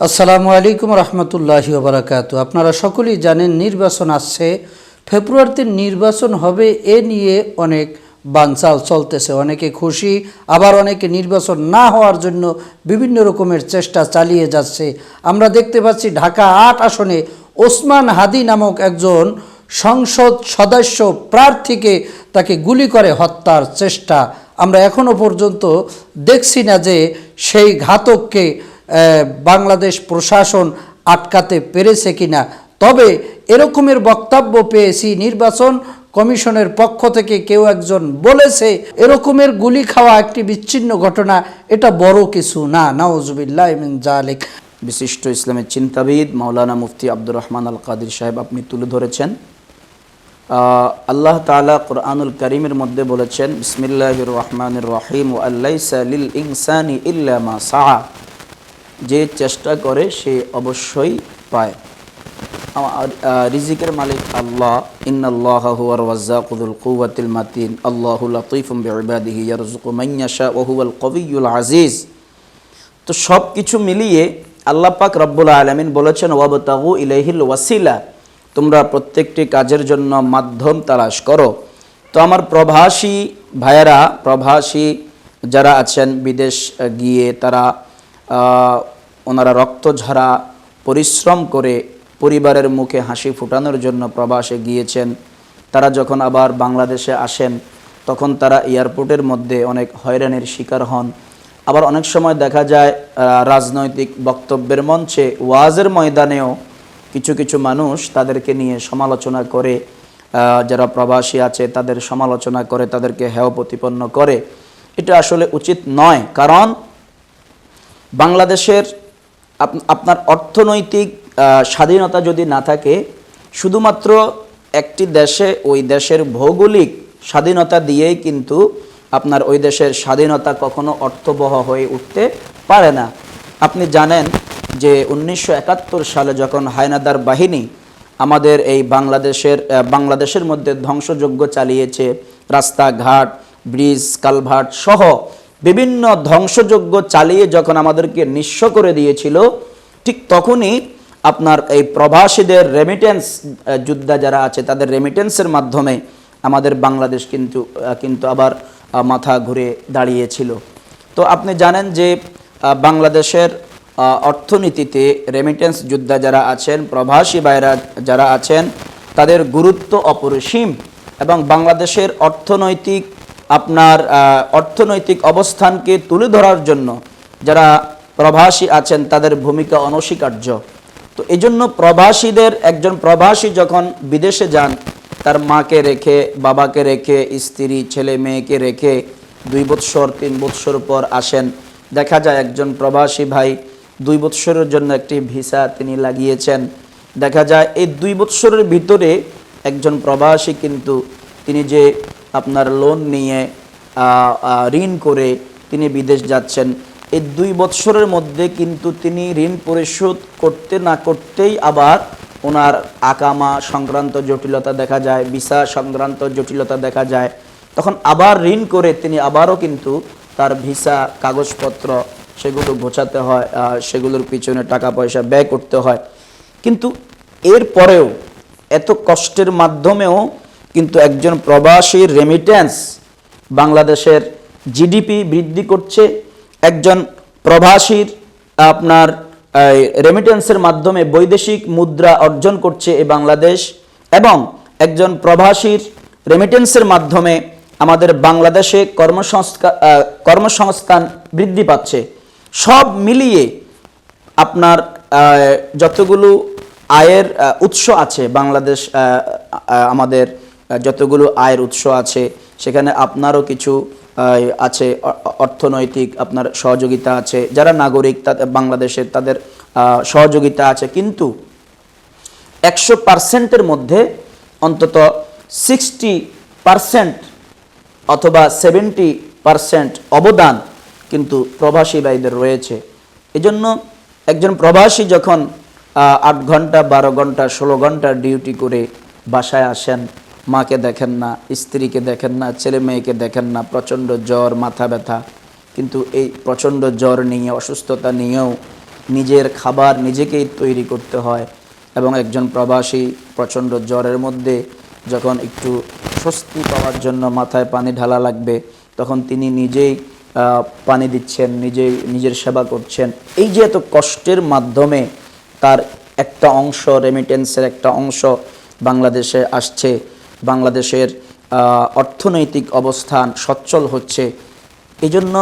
আসসালামু আলাইকুম রহমতুল্লাহি বারাকাত আপনারা সকলেই জানেন নির্বাচন আসছে। ফেব্রুয়ারিতে নির্বাচন হবে এ নিয়ে অনেক বানচাল চলতেছে, অনেকে খুশি, আবার অনেকে নির্বাচন না হওয়ার জন্য বিভিন্ন রকমের চেষ্টা চালিয়ে যাচ্ছে। আমরা দেখতে পাচ্ছি ঢাকা আট আসনে ওসমান হাদি নামক একজন সংসদ সদস্য প্রার্থীকে তাকে গুলি করে হত্যার চেষ্টা। আমরা এখনও পর্যন্ত দেখছি না যে সেই ঘাতককে বাংলাদেশ প্রশাসন আটকাতে পেরেছে কিনা। তবে এরকমের বক্তব্য পেয়েছি নির্বাচন কমিশনের পক্ষ থেকে কেউ একজন বলেছে, এরকমের গুলি খাওয়া একটি বিচ্ছিন্ন ঘটনা, এটা বড় কিছু না। নাওজুবিল্লাহ মিন জালিক বিশিষ্ট ইসলামের চিন্তাবিদ মাওলানা মুফতি আব্দুর রহমান আল কাদির সাহেব আপনি তুলে ধরেছেন। আল্লাহ তাআলা কোরআনুল করিমের মধ্যে বলেছেন, বিসমিল্লাহির রহমানির রহিম লিল ইনসানি ইল্লা মা সাআ। যে চেষ্টা করে সে অবশ্যই পায়। রিজিকের মালিক আল্লাহ, ইন্নাল্লাহ হুয়ার ওয়াজ্জাকুল কুওয়াতিল মাতিন, আল্লাহু লাতীফুম বিইবাদিহি ইয়ারযুকু মান আজিজ। তো সব কিছু মিলিয়ে আল্লাহ পাক রব্বুল আলমিন বলেছেন, ওয়াবতাগু ইলাইহিল ওয়াসিলা তোমরা প্রত্যেকটি কাজের জন্য মাধ্যম তালাশ করো। তো আমার প্রভাসী ভাইয়েরা প্রভাসী যারা আছেন বিদেশ গিয়ে তারা ওনারা রক্ত ঝরা, পরিশ্রম করে পরিবারের মুখে হাসি ফুটানোর জন্য প্রবাসে গিয়েছেন। তারা যখন আবার বাংলাদেশে আসেন, তখন তারা এয়ারপোর্টের মধ্যে অনেক হয়রানির শিকার হন। আবার অনেক সময় দেখা যায় রাজনৈতিক বক্তব্যের মঞ্চে, ওয়াজের ময়দানেও কিছু কিছু মানুষ তাদেরকে নিয়ে সমালোচনা করে যারা প্রবাসী আছে তাদের সমালোচনা করে, তাদেরকে হেয় প্রতিপন্ন করে। এটা আসলে উচিত নয়, কারণ বাংলাদেশের আপনার অর্থনৈতিক স্বাধীনতা যদি না থাকে, শুধুমাত্র একটি দেশে, ওই দেশের ভৌগোলিক স্বাধীনতা দিয়েই কিন্তু আপনার ওই দেশের স্বাধীনতা কখনো অর্থবহ হয়ে উঠতে পারে না। আপনি জানেন যে উনিশশো একাত্তর সালে যখন হায়নাদার বাহিনী আমাদের এই বাংলাদেশের বাংলাদেশের মধ্যে ধ্বংসযজ্ঞ চালিয়েছে, রাস্তাঘাট, ব্রিজ, কালভার্ট সহ বিভিন্ন ধ্বংসযজ্ঞ চালিয়ে যখন আমাদেরকে নিঃস্ব করে দিয়েছিল, ঠিক তখনই আপনার এই প্রবাসীদের রেমিটেন্স যোদ্ধা যারা আছে, তাদের রেমিটেন্সের মাধ্যমে আমাদের বাংলাদেশ কিন্তু কিন্তু আবার মাথা ঘুরে দাঁড়িয়েছিল। তো আপনি জানেন যে বাংলাদেশের অর্থনীতিতে রেমিটেন্স যোদ্ধা যারা আছেন, প্রবাসী বাইরা যারা আছেন, তাদের গুরুত্ব অপরিসীম এবং বাংলাদেশের অর্থনৈতিক আপনার অর্থনৈতিক অবস্থানকে তুলে ধরার জন্য যারা প্রবাসী আছেন তাদের ভূমিকা অনস্বীকার্য। তো এই জন্য প্রবাসীদের, একজন প্রবাসী যখন বিদেশে যান, তার মাকে রেখে, বাবাকে রেখে, স্ত্রী, ছেলে, মেয়েকে রেখে দুই বৎসর, তিন বৎসর পর আসেন। দেখা যায় একজন প্রবাসী ভাই দুই বৎসরের জন্য একটি ভিসা তিনি লাগিয়েছেন। দেখা যায় এই দুই বৎসরের ভিতরে একজন প্রবাসী কিন্তু তিনি যে আপনার লোন নিয়ে ঋণ করে তিনি বিদেশ যাচ্ছেন। এই দুই বৎসরের মধ্যে কিন্তু তিনি ঋণ পরিশোধ করতে না করতেই আবার ওনার আকামা সংক্রান্ত জটিলতা দেখা যায়, ভিসা সংক্রান্ত জটিলতা দেখা যায়। তখন আবার ঋণ করে তিনি আবারও কিন্তু তার ভিসা কাগজপত্র সেগুলো গোছাতে হয় সেগুলোর পিছনে টাকা পয়সা ব্যয় করতে হয়। কিন্তু এরপরেও এত কষ্টের মাধ্যমেও কিন্তু একজন প্রবাসীর রেমিটেন্স বাংলাদেশের জিডিপি বৃদ্ধি করছে, একজন প্রবাসীর আপনার রেমিটেন্সের মাধ্যমে বৈদেশিক মুদ্রা অর্জন করছে এই বাংলাদেশ এবং একজন প্রবাসীর রেমিটেন্সের মাধ্যমে আমাদের বাংলাদেশে কর্মসংস্থান কর্মসংস্থান বৃদ্ধি পাচ্ছে। সব মিলিয়ে আপনার যতগুলো আয়ের উৎস আছে বাংলাদেশ আমাদের যতগুলো আয়ের উৎস আছে, সেখানে আপনারও কিছু আছে অর্থনৈতিক আপনার সহযোগিতা আছে। যারা নাগরিক তাদের বাংলাদেশের তাদের সহযোগিতা আছে। কিন্তু একশো পার্সেন্টের মধ্যে অন্তত সিক্সটি পার্সেন্ট অথবা সেভেন্টি পার্সেন্ট অবদান কিন্তু প্রবাসী ভাইদের রয়েছে। এজন্য একজন প্রবাসী যখন আট ঘণ্টা, বারো ঘণ্টা, ষোলো ঘণ্টা ডিউটি করে বাসায় আসেন মাকে দেখেন না, স্ত্রীকে দেখেন না, ছেলে মেয়েকে দেখেন না, প্রচণ্ড জ্বর, মাথা ব্যথা। কিন্তু এই প্রচণ্ড জ্বর নিয়ে, অসুস্থতা নিয়েও নিজের খাবার নিজেকেই তৈরি করতে হয় এবং একজন প্রবাসী প্রচণ্ড জ্বরের মধ্যে যখন একটু স্বস্তি পাওয়ার জন্য মাথায় পানি ঢালা লাগবে, তখন তিনি নিজেই পানি দিচ্ছেন, নিজেই নিজের সেবা করছেন। এই যে এত কষ্টের মাধ্যমে তার একটা অংশ রেমিটেন্সের একটা অংশ বাংলাদেশে আসছে বাংলাদেশের অর্থনৈতিক অবস্থান সচ্ছল হচ্ছে। এই জন্য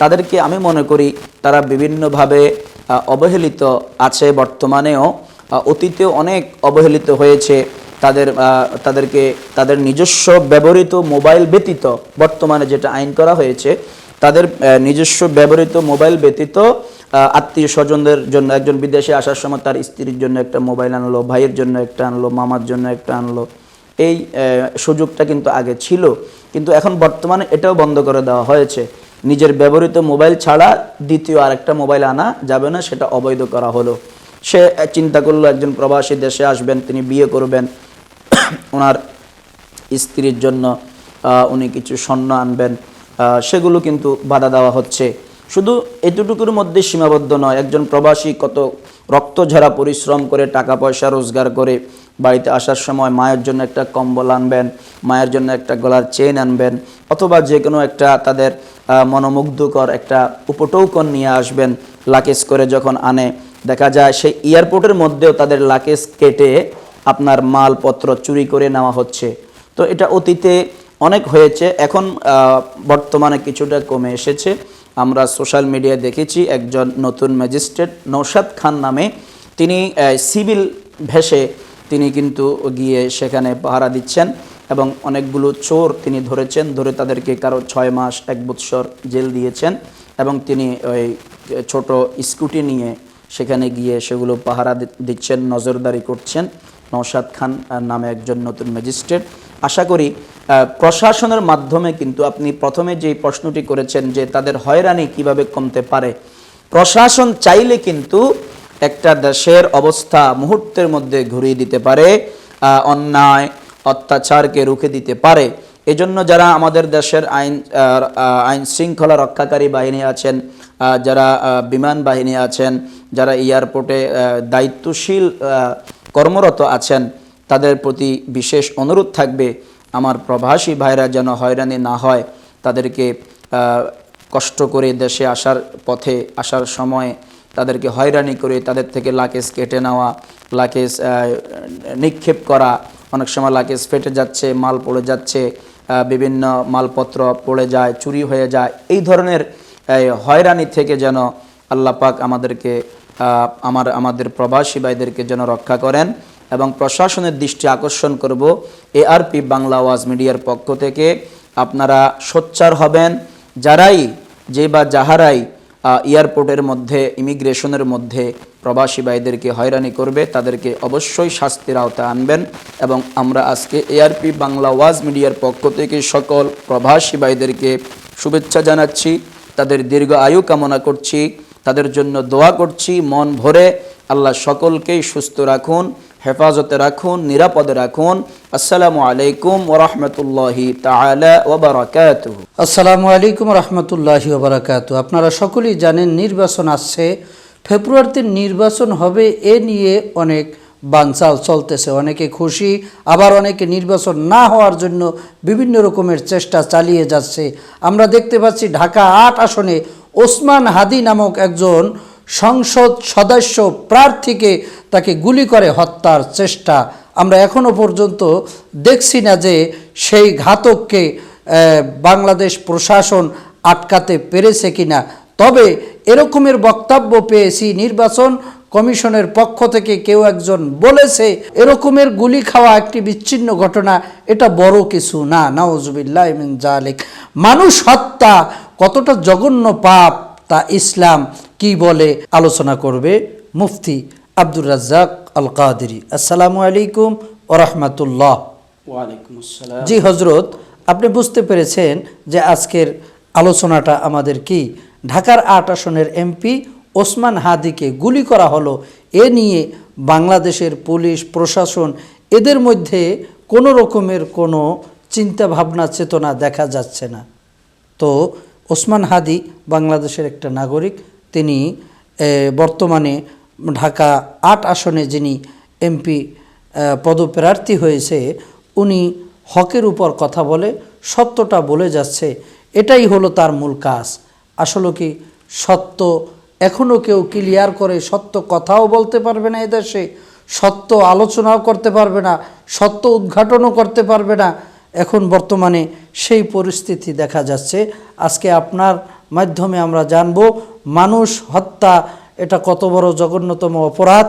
তাদেরকে আমি মনে করি তারা বিভিন্নভাবে অবহেলিত আছে বর্তমানেও। অতীতেও অনেক অবহেলিত হয়েছে তাদের তাদেরকে, তাদের নিজস্ব ব্যবহৃত মোবাইল ব্যতীত বর্তমানে যেটা আইন করা হয়েছে, তাদের নিজস্ব ব্যবহৃত মোবাইল ব্যতীত আত্মীয় স্বজনদের জন্য, একজন বিদেশে আসার সময় তার স্ত্রীর জন্য একটা মোবাইল আনলো, ভাইয়ের জন্য একটা আনলো, মামার জন্য একটা আনলো। এই সুযোগটা কিন্তু আগে ছিল। কিন্তু এখন বর্তমানে এটাও বন্ধ করে দেওয়া হয়েছে। নিজের ব্যবহৃত মোবাইল ছাড়া দ্বিতীয় আরেকটা মোবাইল আনা যাবে না, সেটা অবৈধ করা হলো। সে চিন্তা করল, একজন প্রবাসী দেশে আসবেন, তিনি বিয়ে করবেন। ওনার স্ত্রীর জন্য উনি কিছু স্বর্ণ আনবেন। সেগুলো কিন্তু বাধা দেওয়া হচ্ছে। শুধু এতটুকুর মধ্যে সীমাবদ্ধ নয়, একজন প্রবাসী কত রক্তঝরা পরিশ্রম করে টাকা পয়সা রোজগার করে বাড়িতে আসার সময় মায়ের জন্য একটা কম্বল আনবেন, মায়ের জন্য একটা গলার চেন আনবেন, অথবা যে কোনো একটা তাদের মনোমুগ্ধকর একটা উপটৌকন নিয়ে আসবেন, লাকেজ করে যখন আনে। দেখা যায় সেই এয়ারপোর্টের মধ্যেও তাদের লাকেজ কেটে আপনার মালপত্র চুরি করে নেওয়া হচ্ছে। তো এটা অতীতে অনেক হয়েছে, এখন বর্তমানে কিছুটা কমে এসেছে। আমরা সোশ্যাল মিডিয়ায় দেখেছি একজন নতুন ম্যাজিস্ট্রেট নৌশাদ খান নামে। তিনি সিভিল ভেসে তিনি কিন্তু গিয়ে সেখানে পাহারা দিচ্ছেন এবং অনেকগুলো চোর তিনি ধরেছেন, ধরে তাদেরকে কারও ছয় মাস, এক বৎসর জেল দিয়েছেন এবং তিনি ওই ছোট স্কুটি নিয়ে সেখানে গিয়ে সেগুলো পাহারা দিচ্ছেন, নজরদারি করছেন নওশাদ খান নামে একজন নতুন ম্যাজিস্ট্রেট। আশা করি প্রশাসনের মাধ্যমে কিন্তু আপনি প্রথমে যে প্রশ্নটি করেছেন যে তাদের হয়রানি কীভাবে কমতে পারে, প্রশাসন চাইলে কিন্তু একটা দেশের অবস্থা মুহূর্তের মধ্যে ঘুরিয়ে দিতে পারে অন্যায়, অত্যাচারকে রুখে দিতে পারে। এজন্য যারা আমাদের দেশের আইন আইন শৃঙ্খলা রক্ষাকারী বাহিনী আছেন যারা বিমান বাহিনী আছেন, যারা এয়ারপোর্টে দায়িত্বশীল কর্মরত আছেন, তাদের প্রতি বিশেষ অনুরোধ থাকবে আমার প্রবাসী ভাইরা যেন হয়রানি না হয়, তাদেরকে কষ্ট করে দেশে আসার পথে আসার সময় তাদেরকে হয়রানি করে তাদের থেকে লাকেজ কেটে নেওয়া, লাকেজ নিক্ষেপ করা। অনেক সময় লাকেজ ফেটে যাচ্ছে, মাল পড়ে যাচ্ছে বিভিন্ন মালপত্র পড়ে যায়, চুরি হয়ে যায়। এই ধরনের হয়রানি থেকে যেন আল্লাহ পাক আমাদেরকে আমার, আমাদের প্রবাসী ভাইদেরকে যেন রক্ষা করেন। এবং প্রশাসনের দৃষ্টি আকর্ষণ করব এআরপি বাংলা ওয়াজ মিডিয়ার পক্ষ থেকে। আপনারা সোচ্চার হবেন, যারাই যে বা যাহারাই এয়ারপোর্টের মধ্যে, ইমিগ্রেশনের মধ্যে প্রবাসী ভাইদেরকে হয়রানি করবে, তাদেরকে অবশ্যই শাস্তির আওতায় আনবেন এবং আমরা আজকে এআরপি বাংলা ওয়াজ মিডিয়ার পক্ষ থেকে সকল প্রবাসী ভাইদেরকে শুভেচ্ছা জানাচ্ছি, তাদের দীর্ঘ আয়ু কামনা করছি, তাদের জন্য দোয়া করছি, মন ভরে আল্লাহ সকলকেই সুস্থ রাখুন। হেফাজতে রাখুন, নিরাপদে রাখুন। আসসালামু আলাইকুম ওরহমতুল্লাহি তাআলা ওয়া বারাকাতুহু। আসসালামু আলাইকুম রহমতুল্লাহি ওবরাকাতু আপনারা সকলেই জানেন নির্বাচন আসছে। ফেব্রুয়ারিতে নির্বাচন হবে এ নিয়ে অনেক বানচাল চলতেছে, অনেকে খুশি, আবার অনেকে নির্বাচন না হওয়ার জন্য বিভিন্ন রকমের চেষ্টা চালিয়ে যাচ্ছে। আমরা দেখতে পাচ্ছি ঢাকা আট আসনে ওসমান হাদি নামক একজন সংসদ সদস্য প্রার্থীকে তাকে গুলি করে হত্যার চেষ্টা। আমরা এখনও পর্যন্ত দেখছি না যে সেই ঘাতককে বাংলাদেশ প্রশাসন আটকাতে পেরেছে কিনা। তবে এরকমের বক্তব্য পেয়েছি, নির্বাচন কমিশনের পক্ষ থেকে কেউ একজন বলেছে, এরকমের গুলি খাওয়া একটি বিচ্ছিন্ন ঘটনা, এটা বড় কিছু না। নাওজবিল্লাহ মিন জালিক মানুষ হত্যা কতটা জঘন্য পাপ তা ইসলাম কি বলে আলোচনা করবে মুফতি আব্দুর রাজ্জাক আল কাদেরি আসসালামু আলাইকুম ওরহমতুল্লাহ জি হজরত আপনি বুঝতে পেরেছেন যে আজকের আলোচনাটা আমাদের কি? ঢাকার আট আসনের এমপি ওসমান হাদিকে গুলি করা হলো এ নিয়ে বাংলাদেশের পুলিশ প্রশাসন এদের মধ্যে কোনো রকমের কোনো চিন্তা ভাবনা চেতনা দেখা যাচ্ছে না। তো ওসমান হাদি বাংলাদেশের একটা নাগরিক তিনি বর্তমানে ঢাকা আট আসনে যিনি এমপি পদপ্রার্থী হয়েছে, উনি হকের উপর কথা বলে সত্যটা বলে যাচ্ছে। এটাই হলো তার মূল কাজ। আসলে কি সত্য? এখনও কেউ ক্লিয়ার করে সত্য কথাও বলতে পারবে না এদেশে, সত্য আলোচনাও করতে পারবে না, সত্য উদ্ঘাটনও করতে পারবে না। এখন বর্তমানে সেই পরিস্থিতি দেখা যাচ্ছে। আজকে আপনার মাধ্যমে আমরা জানব মানুষ হত্যা এটা কত বড় জঘন্যতম অপরাধ।